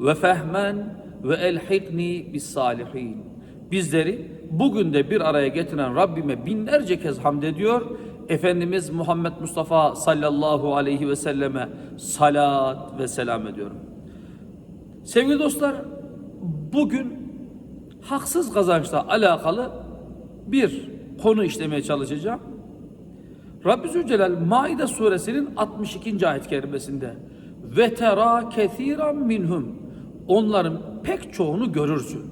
ve fehmen ve elhikni bis salihin. Bizleri bugün de bir araya getiren Rabbime binlerce kez hamd ediyor. Efendimiz Muhammed Mustafa sallallahu aleyhi ve selleme salat ve selam ediyorum. Sevgili dostlar, bugün haksız kazançla alakalı bir konu işlemeye çalışacağım. Rabbi Zülcelal Maide suresinin 62. ayet kerimesinde ve tera kesiran minhum onların pek çoğunu görürsün.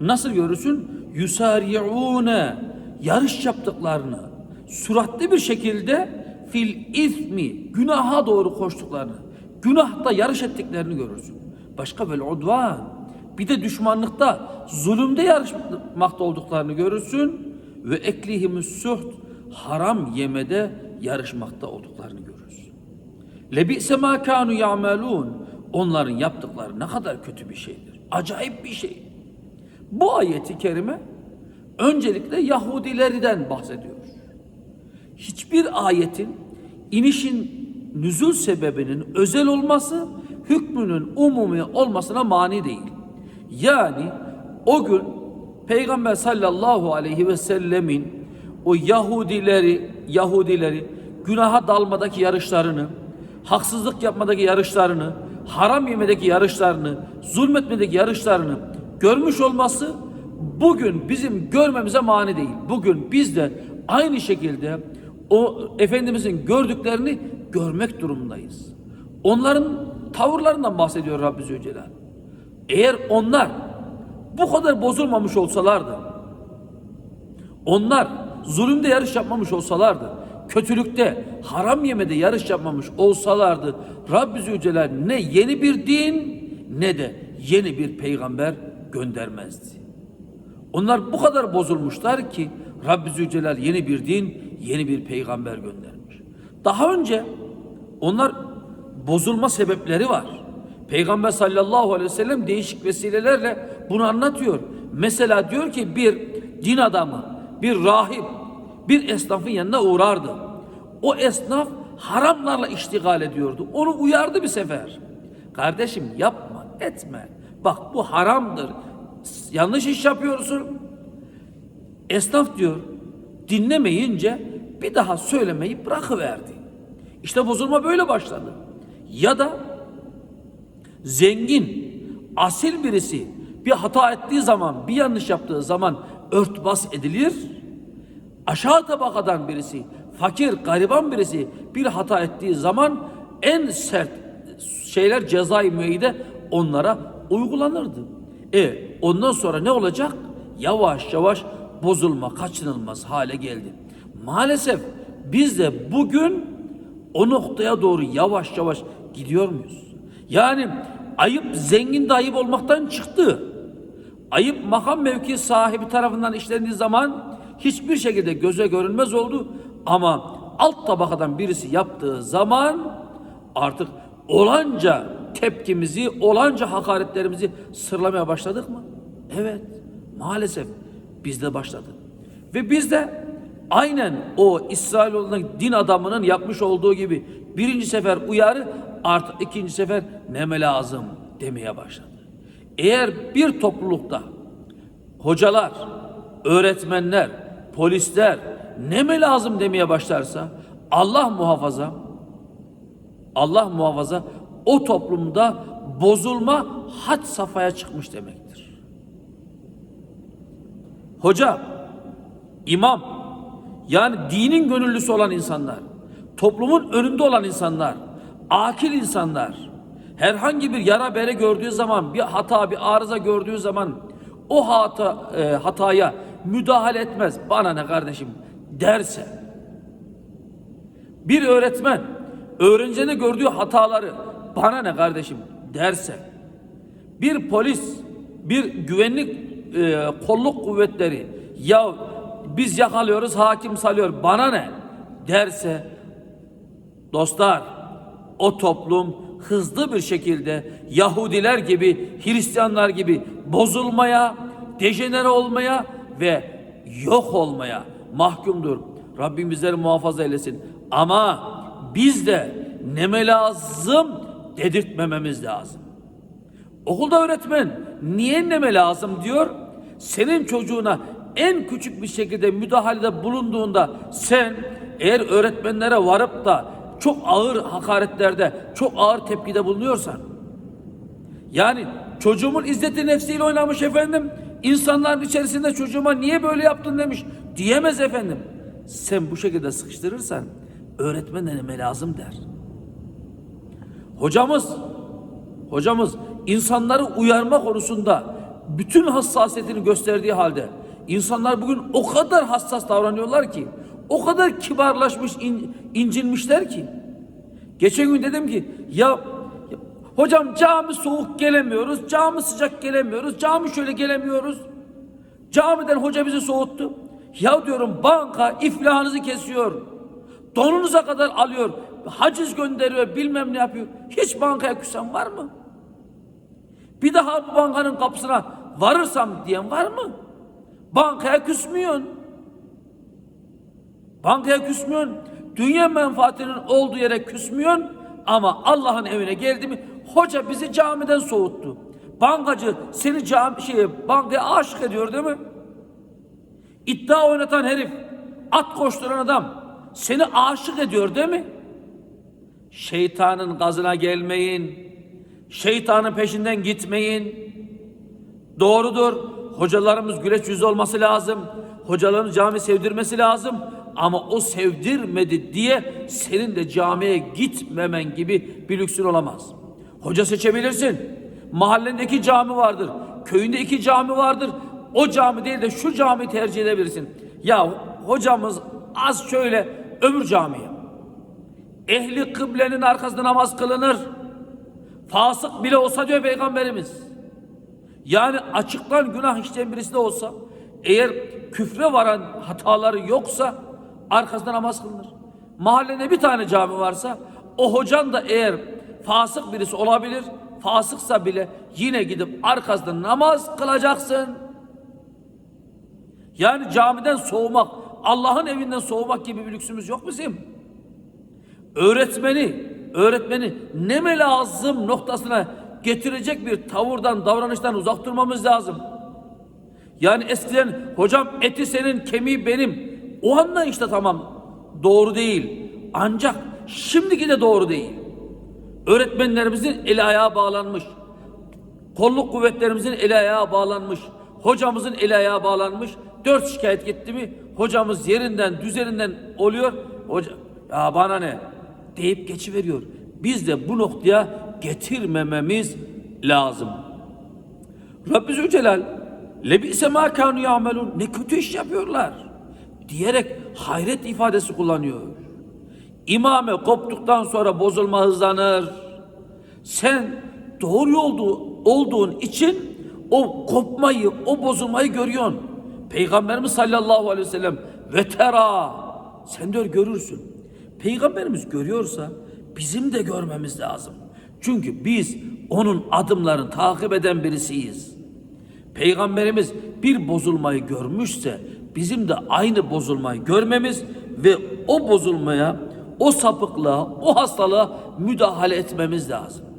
Nasıl görürsün? Yusari'une yarış yaptıklarını, süratli bir şekilde fil ismi günaha doğru koştuklarını, günahta yarış ettiklerini görürsün. Başka böyle udvan, bir de düşmanlıkta, zulümde yarışmakta olduklarını görürsün ve eklihimiz suht haram yemede yarışmakta olduklarını görürsün. Lebi'se ma kanu ya'melun. Onların yaptıkları ne kadar kötü bir şeydir. Acayip bir şey. Bu ayeti kerime öncelikle Yahudilerden bahsediyor. Hiçbir ayetin inişin nüzul sebebinin özel olması hükmünün umumi olmasına mani değil. Yani o gün Peygamber sallallahu aleyhi ve sellemin o Yahudileri Yahudileri günaha dalmadaki yarışlarını, haksızlık yapmadaki yarışlarını, haram yemedeki yarışlarını, zulmetmedeki yarışlarını görmüş olması bugün bizim görmemize mani değil. Bugün biz de aynı şekilde o Efendimizin gördüklerini görmek durumundayız. Onların tavırlarından bahsediyor Rabbi Zülcelal. Eğer onlar bu kadar bozulmamış olsalardı, onlar zulümde yarış yapmamış olsalardı, kötülükte, haram yemede yarış yapmamış olsalardı, Rabbi Zülcelal ne yeni bir din ne de yeni bir peygamber göndermezdi. Onlar bu kadar bozulmuşlar ki Rabbi Zülcelal yeni bir din, yeni bir peygamber göndermiş. Daha önce onlar bozulma sebepleri var. Peygamber sallallahu aleyhi ve sellem değişik vesilelerle bunu anlatıyor. Mesela diyor ki bir din adamı, bir rahip, bir esnafın yanına uğrardı. O esnaf haramlarla iştigal ediyordu. Onu uyardı bir sefer. Kardeşim yapma, etme. Bak bu haramdır. Yanlış iş yapıyorsun. Esnaf diyor dinlemeyince bir daha söylemeyi bırakıverdi. İşte bozulma böyle başladı. Ya da zengin, asil birisi bir hata ettiği zaman, bir yanlış yaptığı zaman örtbas edilir. Aşağı tabakadan birisi, fakir, gariban birisi bir hata ettiği zaman en sert şeyler cezai müeyyide onlara uygulanırdı. E ondan sonra ne olacak? Yavaş yavaş bozulma kaçınılmaz hale geldi. Maalesef biz de bugün o noktaya doğru yavaş yavaş gidiyor muyuz? Yani ayıp zengin de ayıp olmaktan çıktı. Ayıp makam mevki sahibi tarafından işlendiği zaman hiçbir şekilde göze görünmez oldu. Ama alt tabakadan birisi yaptığı zaman artık olanca tepkimizi, olanca hakaretlerimizi sırlamaya başladık mı? Evet, maalesef bizde başladı. Ve biz de aynen o İsrailoğlu'nun din adamının yapmış olduğu gibi birinci sefer uyarı artık ikinci sefer neme lazım demeye başladı. Eğer bir toplulukta hocalar, öğretmenler, polisler neme lazım demeye başlarsa Allah muhafaza Allah muhafaza o toplumda bozulma had safhaya çıkmış demektir. Hoca, imam, yani dinin gönüllüsü olan insanlar, toplumun önünde olan insanlar, akil insanlar, herhangi bir yara bere gördüğü zaman, bir hata, bir arıza gördüğü zaman o hata, e, hataya müdahale etmez. Bana ne kardeşim derse, bir öğretmen öğrencine gördüğü hataları bana ne kardeşim derse, bir polis, bir güvenlik e, kolluk kuvvetleri ya biz yakalıyoruz hakim salıyor bana ne? derse dostlar o toplum hızlı bir şekilde Yahudiler gibi Hristiyanlar gibi bozulmaya, dejenere olmaya ve yok olmaya mahkumdur. Rabbim bizleri muhafaza eylesin. Ama biz de neme lazım dedirtmememiz lazım. Okulda öğretmen niye neme lazım diyor. Senin çocuğuna en küçük bir şekilde müdahalede bulunduğunda sen eğer öğretmenlere varıp da çok ağır hakaretlerde, çok ağır tepkide bulunuyorsan yani çocuğumun izzeti nefsiyle oynamış efendim. İnsanların içerisinde çocuğuma niye böyle yaptın demiş. Diyemez efendim. Sen bu şekilde sıkıştırırsan öğretmen de neme lazım der. Hocamız hocamız insanları uyarma konusunda bütün hassasiyetini gösterdiği halde insanlar bugün o kadar hassas davranıyorlar ki o kadar kibarlaşmış in- incinmişler ki geçen gün dedim ki ya hocam cami soğuk gelemiyoruz cami sıcak gelemiyoruz cami şöyle gelemiyoruz camiden hoca bizi soğuttu ya diyorum banka iflahınızı kesiyor donunuza kadar alıyor haciz gönderiyor bilmem ne yapıyor hiç bankaya küsen var mı? Bir daha bu bankanın kapısına varırsam diyen var mı? Bankaya küsmüyorsun. Bankaya küsmüyorsun. Dünya menfaatinin olduğu yere küsmüyorsun. Ama Allah'ın evine geldi mi hoca bizi camiden soğuttu. Bankacı seni cami, şey, bankaya aşık ediyor değil mi? İddia oynatan herif, at koşturan adam seni aşık ediyor değil mi? Şeytanın gazına gelmeyin. Şeytanın peşinden gitmeyin. Doğrudur. Hocalarımız güleç yüzlü olması lazım. Hocalarımız cami sevdirmesi lazım. Ama o sevdirmedi diye senin de camiye gitmemen gibi bir lüksün olamaz. Hoca seçebilirsin. Mahallendeki cami vardır. Köyünde iki cami vardır. O cami değil de şu cami tercih edebilirsin. Ya hocamız az şöyle öbür camiye. Ehli kıblenin arkasında namaz kılınır. Fasık bile olsa diyor Peygamberimiz. Yani açıktan günah işleyen birisi de olsa eğer küfre varan hataları yoksa arkasında namaz kılınır. Mahallede bir tane cami varsa o hocan da eğer fasık birisi olabilir, fasıksa bile yine gidip arkasında namaz kılacaksın. Yani camiden soğumak, Allah'ın evinden soğumak gibi bir lüksümüz yok bizim. Öğretmeni, öğretmeni neme lazım noktasına getirecek bir tavırdan, davranıştan uzak durmamız lazım. Yani eskiden hocam eti senin, kemiği benim. O anda işte tamam doğru değil. Ancak şimdiki de doğru değil. Öğretmenlerimizin eli ayağı bağlanmış. Kolluk kuvvetlerimizin eli ayağı bağlanmış. Hocamızın eli ayağı bağlanmış. Dört şikayet gitti mi hocamız yerinden düzeninden oluyor. Hoca ya bana ne deyip geçiveriyor. Biz de bu noktaya getirmememiz lazım. Rabbi Zülcelal lebise ma kanu yamelun ne kötü iş yapıyorlar diyerek hayret ifadesi kullanıyor. İmame koptuktan sonra bozulma hızlanır. Sen doğru yolda olduğun için o kopmayı, o bozulmayı görüyorsun. Peygamberimiz sallallahu aleyhi ve sellem vetera sen diyor görürsün. Peygamberimiz görüyorsa bizim de görmemiz lazım. Çünkü biz onun adımlarını takip eden birisiyiz. Peygamberimiz bir bozulmayı görmüşse bizim de aynı bozulmayı görmemiz ve o bozulmaya, o sapıklığa, o hastalığa müdahale etmemiz lazım.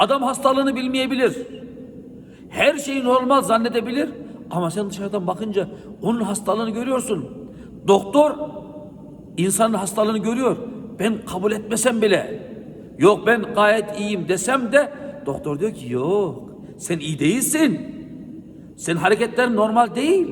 Adam hastalığını bilmeyebilir. Her şeyi normal zannedebilir ama sen dışarıdan bakınca onun hastalığını görüyorsun. Doktor insanın hastalığını görüyor. Ben kabul etmesem bile yok ben gayet iyiyim desem de doktor diyor ki yok sen iyi değilsin. Senin hareketlerin normal değil.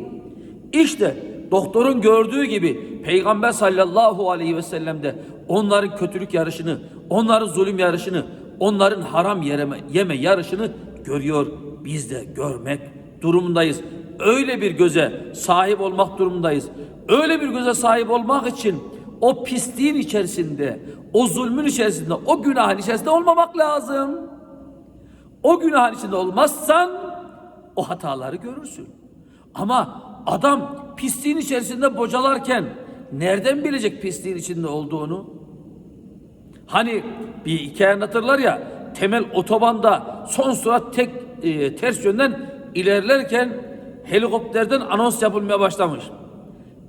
İşte doktorun gördüğü gibi Peygamber sallallahu aleyhi ve sellem de onların kötülük yarışını, onların zulüm yarışını, onların haram yeme, yeme yarışını görüyor. Biz de görmek durumundayız. Öyle bir göze sahip olmak durumundayız. Öyle bir göze sahip olmak için o pisliğin içerisinde, o zulmün içerisinde, o günahın içerisinde olmamak lazım. O günahın içinde olmazsan o hataları görürsün. Ama adam pisliğin içerisinde bocalarken nereden bilecek pisliğin içinde olduğunu? Hani bir hikaye anlatırlar ya temel otobanda son sürat tek e, ters yönden ilerlerken helikopterden anons yapılmaya başlamış.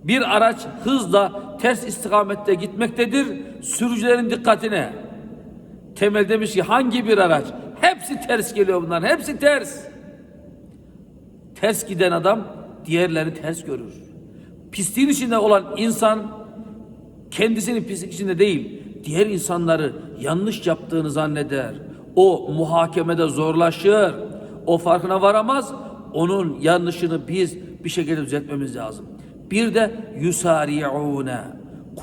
Bir araç hızla ters istikamette gitmektedir. Sürücülerin dikkatine. Temel demiş ki hangi bir araç? Hepsi ters geliyor bunların. Hepsi ters. Ters giden adam diğerlerini ters görür. Pisliğin içinde olan insan kendisini pislik içinde değil, diğer insanları yanlış yaptığını zanneder. O muhakemede zorlaşır. O farkına varamaz. Onun yanlışını biz bir şekilde düzeltmemiz lazım. Bir de yusari'une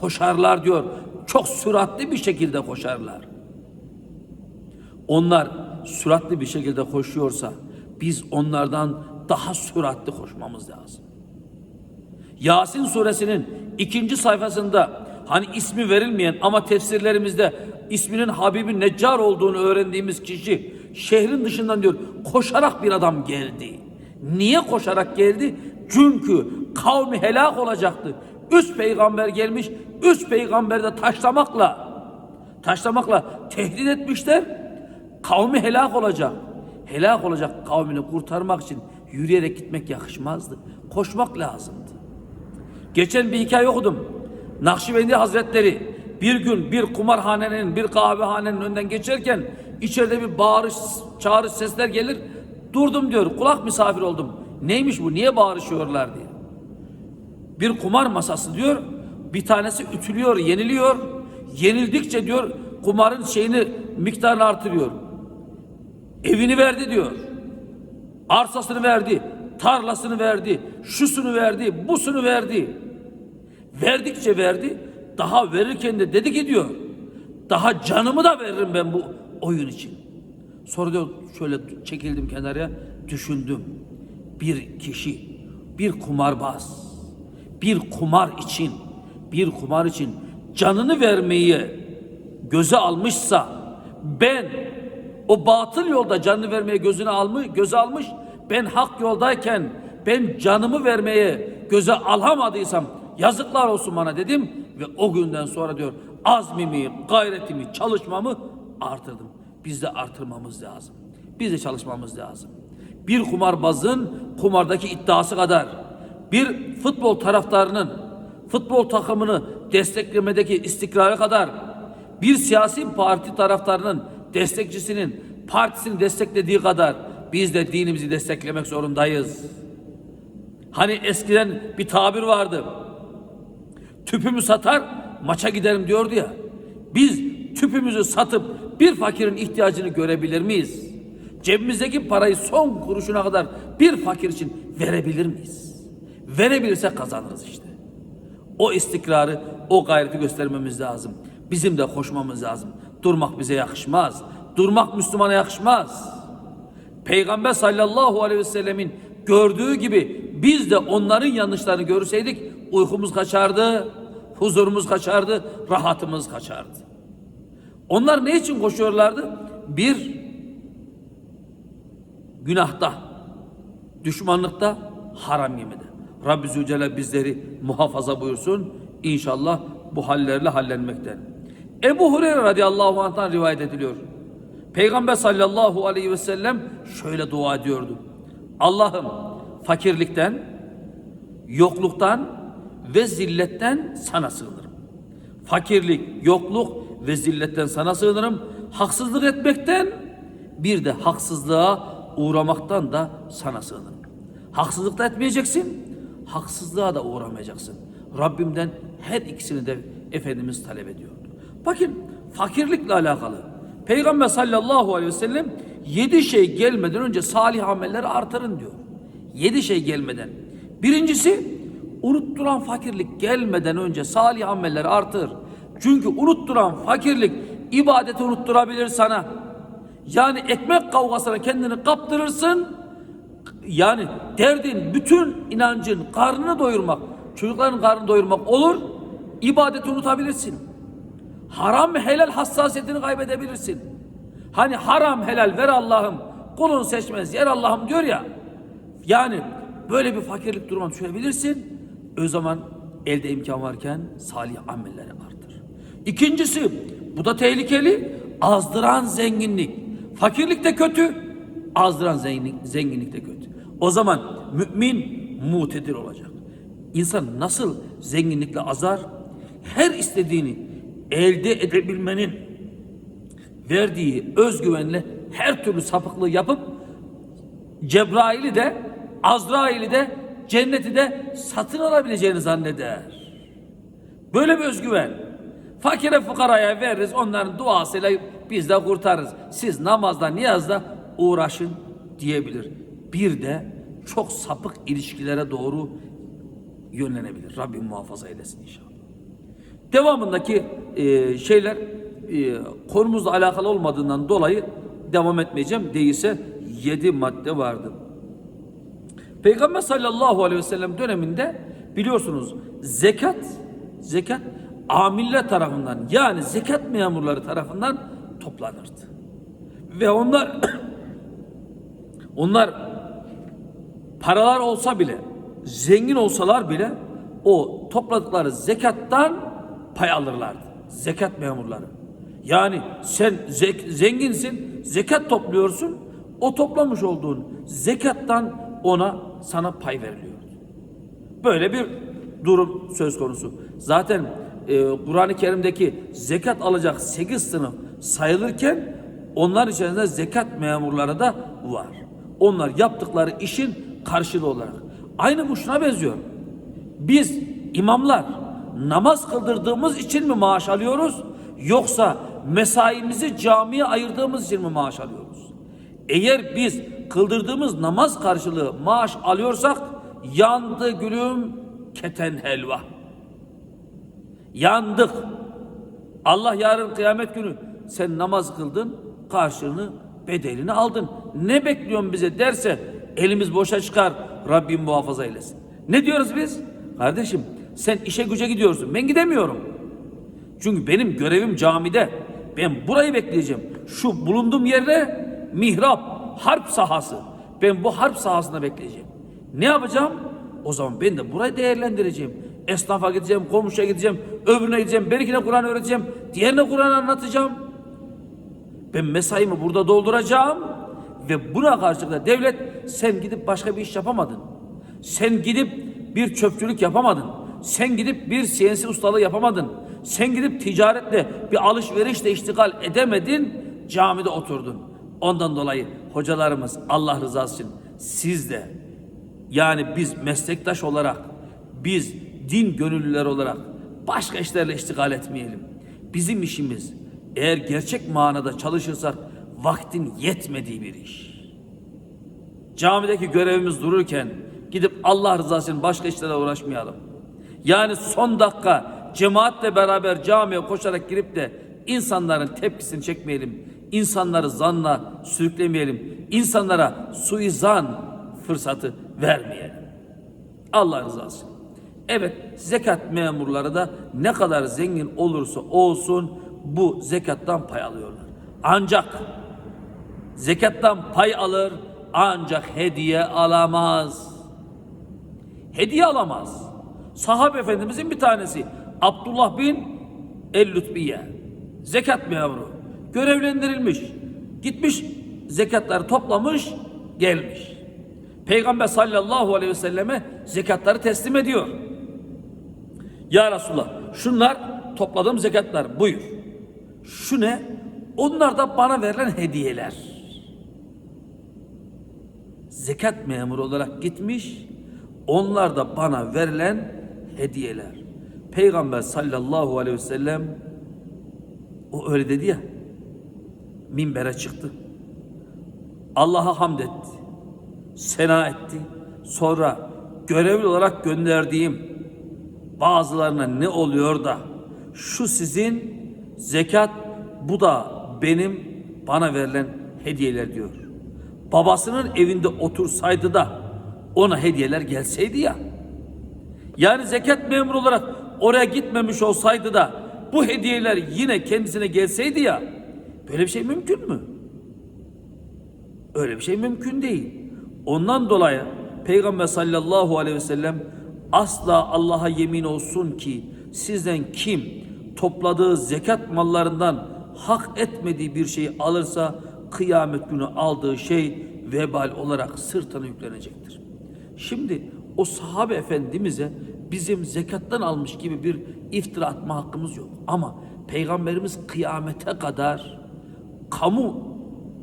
koşarlar diyor. Çok süratli bir şekilde koşarlar. Onlar süratli bir şekilde koşuyorsa biz onlardan daha süratli koşmamız lazım. Yasin suresinin ikinci sayfasında hani ismi verilmeyen ama tefsirlerimizde isminin Habibi Neccar olduğunu öğrendiğimiz kişi şehrin dışından diyor koşarak bir adam geldi. Niye koşarak geldi? Çünkü kavmi helak olacaktı. Üç peygamber gelmiş, üç peygamber de taşlamakla taşlamakla tehdit etmişler. Kavmi helak olacak. Helak olacak kavmini kurtarmak için yürüyerek gitmek yakışmazdı. Koşmak lazımdı. Geçen bir hikaye okudum. Nakşibendi Hazretleri bir gün bir kumarhanenin, bir kahvehanenin önünden geçerken içeride bir bağırış, çağrış sesler gelir. Durdum diyor, kulak misafir oldum. Neymiş bu, niye bağırışıyorlar diye. Bir kumar masası diyor, bir tanesi ütülüyor, yeniliyor. Yenildikçe diyor, kumarın şeyini, miktarını artırıyor. Evini verdi diyor. Arsasını verdi, tarlasını verdi, şusunu verdi, busunu verdi. Verdikçe verdi, daha verirken de dedi ki diyor, daha canımı da veririm ben bu oyun için. Sonra diyor şöyle çekildim kenarıya, düşündüm. Bir kişi, bir kumarbaz, bir kumar için, bir kumar için canını vermeyi göze almışsa ben o batıl yolda canını vermeye gözünü almış, göze almış. Ben hak yoldayken ben canımı vermeye göze alamadıysam yazıklar olsun bana dedim ve o günden sonra diyor azmimi, gayretimi, çalışmamı artırdım. Biz de artırmamız lazım. Biz de çalışmamız lazım. Bir kumarbazın kumardaki iddiası kadar bir futbol taraftarının futbol takımını desteklemedeki istikrarı kadar bir siyasi parti taraftarının destekçisinin partisini desteklediği kadar biz de dinimizi desteklemek zorundayız. Hani eskiden bir tabir vardı. Tüpümü satar maça giderim diyordu ya. Biz tüpümüzü satıp bir fakirin ihtiyacını görebilir miyiz? Cebimizdeki parayı son kuruşuna kadar bir fakir için verebilir miyiz? Verebilirsek kazanırız işte. O istikrarı, o gayreti göstermemiz lazım. Bizim de koşmamız lazım. Durmak bize yakışmaz. Durmak Müslümana yakışmaz. Peygamber sallallahu aleyhi ve sellemin gördüğü gibi biz de onların yanlışlarını görseydik uykumuz kaçardı, huzurumuz kaçardı, rahatımız kaçardı. Onlar ne için koşuyorlardı? Bir, günahta, düşmanlıkta, haram yemede. Rabbi Zülcelal bizleri muhafaza buyursun. İnşallah bu hallerle hallenmekten. Ebu Hureyre radıyallahu anh'tan rivayet ediliyor. Peygamber sallallahu aleyhi ve sellem şöyle dua ediyordu. Allah'ım fakirlikten, yokluktan ve zilletten sana sığınırım. Fakirlik, yokluk ve zilletten sana sığınırım. Haksızlık etmekten bir de haksızlığa uğramaktan da sana sığınırım. Haksızlık da etmeyeceksin, haksızlığa da uğramayacaksın. Rabbimden her ikisini de Efendimiz talep ediyordu. Bakın fakirlikle alakalı. Peygamber sallallahu aleyhi ve sellem yedi şey gelmeden önce salih amelleri artırın diyor. Yedi şey gelmeden. Birincisi unutturan fakirlik gelmeden önce salih amelleri artır. Çünkü unutturan fakirlik ibadeti unutturabilir sana. Yani ekmek kavgasına kendini kaptırırsın. Yani derdin, bütün inancın karnını doyurmak, çocukların karnını doyurmak olur. İbadeti unutabilirsin. Haram helal hassasiyetini kaybedebilirsin. Hani haram helal ver Allah'ım Kulunu seçmez yer Allah'ım diyor ya. Yani böyle bir fakirlik duruma düşebilirsin. O zaman elde imkan varken salih amelleri artır. İkincisi bu da tehlikeli. Azdıran zenginlik. Fakirlik de kötü. Azdıran zenginlik, zenginlik de kötü. O zaman mümin mutedil olacak. İnsan nasıl zenginlikle azar? Her istediğini elde edebilmenin verdiği özgüvenle her türlü sapıklığı yapıp Cebrail'i de Azrail'i de cenneti de satın alabileceğini zanneder. Böyle bir özgüven. Fakire fukaraya veririz onların duasıyla biz de kurtarırız. Siz namazda niyazda uğraşın diyebilir. Bir de çok sapık ilişkilere doğru yönlenebilir. Rabbim muhafaza eylesin inşallah. Devamındaki e, şeyler e, konumuzla alakalı olmadığından dolayı devam etmeyeceğim. Değilse yedi madde vardı. Peygamber sallallahu aleyhi ve sellem döneminde biliyorsunuz zekat zekat amiller tarafından yani zekat memurları tarafından toplanırdı. Ve onlar onlar paralar olsa bile zengin olsalar bile o topladıkları zekattan pay alırlardı. Zekat memurları. Yani sen zek- zenginsin, zekat topluyorsun. O toplamış olduğun zekattan ona sana pay veriliyor. Böyle bir durum söz konusu. Zaten e, Kur'an-ı Kerim'deki zekat alacak 8 sınıf sayılırken onlar içerisinde zekat memurları da var. Onlar yaptıkları işin karşılığı olarak. Aynı bu şuna benziyor. Biz imamlar namaz kıldırdığımız için mi maaş alıyoruz yoksa mesaimizi camiye ayırdığımız için mi maaş alıyoruz? Eğer biz kıldırdığımız namaz karşılığı maaş alıyorsak yandı gülüm keten helva. Yandık. Allah yarın kıyamet günü sen namaz kıldın karşılığını bedelini aldın. Ne bekliyorsun bize derse elimiz boşa çıkar Rabbim muhafaza eylesin. Ne diyoruz biz? Kardeşim sen işe güce gidiyorsun ben gidemiyorum. Çünkü benim görevim camide. Ben burayı bekleyeceğim. Şu bulunduğum yerde mihrap, harp sahası. Ben bu harp sahasında bekleyeceğim. Ne yapacağım? O zaman ben de burayı değerlendireceğim. Esnafa gideceğim, komşuya gideceğim, öbürüne gideceğim, berikine Kur'an öğreteceğim, diğerine Kur'an anlatacağım. Ben mesaimi burada dolduracağım ve buna karşılık da devlet sen gidip başka bir iş yapamadın. Sen gidip bir çöpçülük yapamadın. Sen gidip bir CNC ustalığı yapamadın. Sen gidip ticaretle bir alışverişle iştigal edemedin. Camide oturdun. Ondan dolayı hocalarımız Allah rızası için siz de yani biz meslektaş olarak biz din gönüllüler olarak başka işlerle iştigal etmeyelim. Bizim işimiz eğer gerçek manada çalışırsak vaktin yetmediği bir iş. Camideki görevimiz dururken gidip Allah rızası için başka işlere uğraşmayalım. Yani son dakika cemaatle beraber camiye koşarak girip de insanların tepkisini çekmeyelim. İnsanları zanla sürüklemeyelim. İnsanlara suizan fırsatı vermeyelim. Allah rızası için. Evet zekat memurları da ne kadar zengin olursa olsun bu zekattan pay alıyorlar. Ancak zekattan pay alır ancak hediye alamaz. Hediye alamaz. Sahabe efendimizin bir tanesi Abdullah bin El-Lütbiye zekat memuru görevlendirilmiş. Gitmiş zekatları toplamış gelmiş. Peygamber sallallahu aleyhi ve selleme zekatları teslim ediyor. Ya Resulallah şunlar topladığım zekatlar buyur. Şu ne? Onlar da bana verilen hediyeler. Zekat memuru olarak gitmiş. Onlar da bana verilen hediyeler. Peygamber sallallahu aleyhi ve sellem o öyle dedi ya. Minbere çıktı. Allah'a hamd etti. Sena etti. Sonra görevli olarak gönderdiğim bazılarına ne oluyor da şu sizin zekat bu da benim bana verilen hediyeler diyor. Babasının evinde otursaydı da ona hediyeler gelseydi ya. Yani zekat memuru olarak oraya gitmemiş olsaydı da bu hediyeler yine kendisine gelseydi ya. Böyle bir şey mümkün mü? Öyle bir şey mümkün değil. Ondan dolayı Peygamber sallallahu aleyhi ve sellem asla Allah'a yemin olsun ki sizden kim topladığı zekat mallarından hak etmediği bir şeyi alırsa kıyamet günü aldığı şey vebal olarak sırtına yüklenecektir. Şimdi o sahabe efendimize bizim zekattan almış gibi bir iftira atma hakkımız yok. Ama Peygamberimiz kıyamete kadar kamu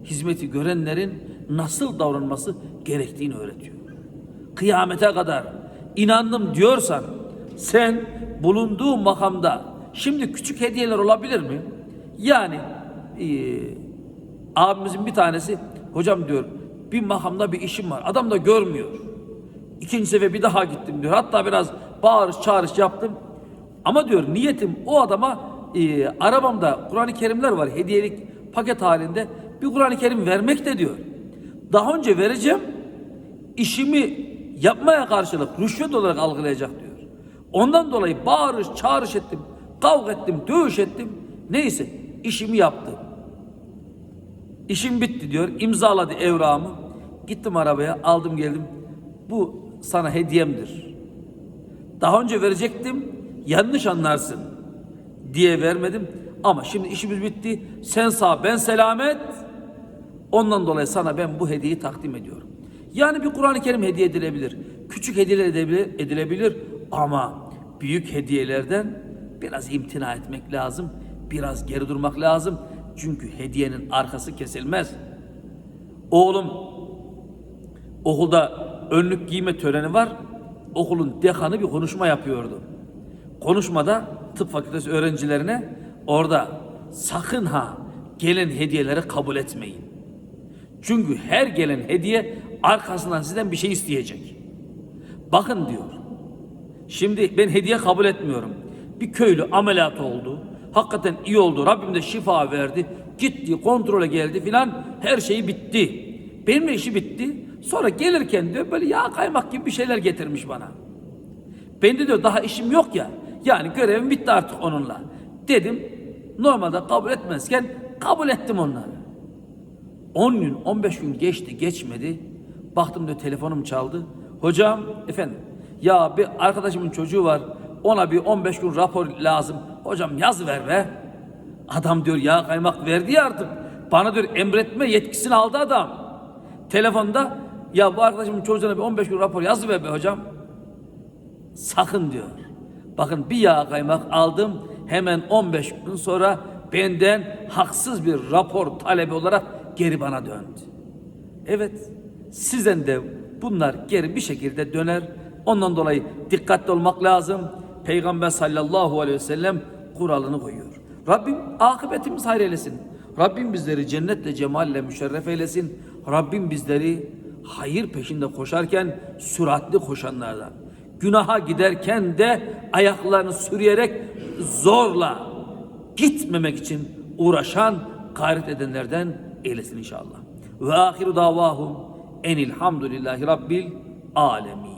hizmeti görenlerin nasıl davranması gerektiğini öğretiyor. Kıyamete kadar inandım diyorsan sen bulunduğun makamda şimdi küçük hediyeler olabilir mi? Yani e, abimizin bir tanesi hocam diyor bir makamda bir işim var adam da görmüyor. İkinci sefer bir daha gittim diyor. Hatta biraz bağırış çağırış yaptım. Ama diyor niyetim o adama e, arabamda Kur'an-ı Kerimler var hediyelik paket halinde bir Kur'an-ı Kerim vermek de diyor. Daha önce vereceğim işimi yapmaya karşılık rüşvet olarak algılayacak diyor. Ondan dolayı bağırış çağırış ettim, kavga ettim, dövüş ettim. Neyse işimi yaptım. İşim bitti diyor. imzaladı evrağımı. Gittim arabaya aldım geldim. Bu sana hediyemdir. Daha önce verecektim. Yanlış anlarsın diye vermedim. Ama şimdi işimiz bitti. Sen sağ ben selamet. Ondan dolayı sana ben bu hediyeyi takdim ediyorum. Yani bir Kur'an-ı Kerim hediye edilebilir. Küçük hediyeler edilebilir, edilebilir ama büyük hediyelerden biraz imtina etmek lazım. Biraz geri durmak lazım. Çünkü hediyenin arkası kesilmez. Oğlum okulda önlük giyme töreni var. Okulun dekanı bir konuşma yapıyordu. Konuşmada tıp fakültesi öğrencilerine orada sakın ha gelen hediyeleri kabul etmeyin. Çünkü her gelen hediye arkasından sizden bir şey isteyecek. Bakın diyor. Şimdi ben hediye kabul etmiyorum. Bir köylü ameliyat oldu. Hakikaten iyi oldu. Rabbim de şifa verdi. Gitti, kontrole geldi filan. Her şey bitti. Benim işi bitti. Sonra gelirken diyor böyle yağ kaymak gibi bir şeyler getirmiş bana. Ben de diyor daha işim yok ya. Yani görevim bitti artık onunla. Dedim normalde kabul etmezken kabul ettim onları. 10 gün 15 gün geçti geçmedi. Baktım diyor telefonum çaldı. Hocam efendim ya bir arkadaşımın çocuğu var. Ona bir 15 gün rapor lazım. Hocam yaz ver be. Adam diyor ya kaymak verdi ya artık. Bana diyor emretme yetkisini aldı adam. Telefonda ya bu arkadaşımın çocuğuna bir 15 gün rapor yaz ver be hocam. Sakın diyor. Bakın bir yağ kaymak aldım. Hemen 15 gün sonra benden haksız bir rapor talebi olarak geri bana döndü. Evet, sizden de bunlar geri bir şekilde döner. Ondan dolayı dikkatli olmak lazım. Peygamber sallallahu aleyhi ve sellem kuralını koyuyor. Rabbim akıbetimiz hayır eylesin. Rabbim bizleri cennetle cemalle müşerref eylesin. Rabbim bizleri hayır peşinde koşarken süratli koşanlardan. Günaha giderken de ayaklarını sürüyerek zorla gitmemek için uğraşan, gayret edenlerden eylesin inşallah. Ve ahiru davahum enilhamdülillahi rabbil alemin.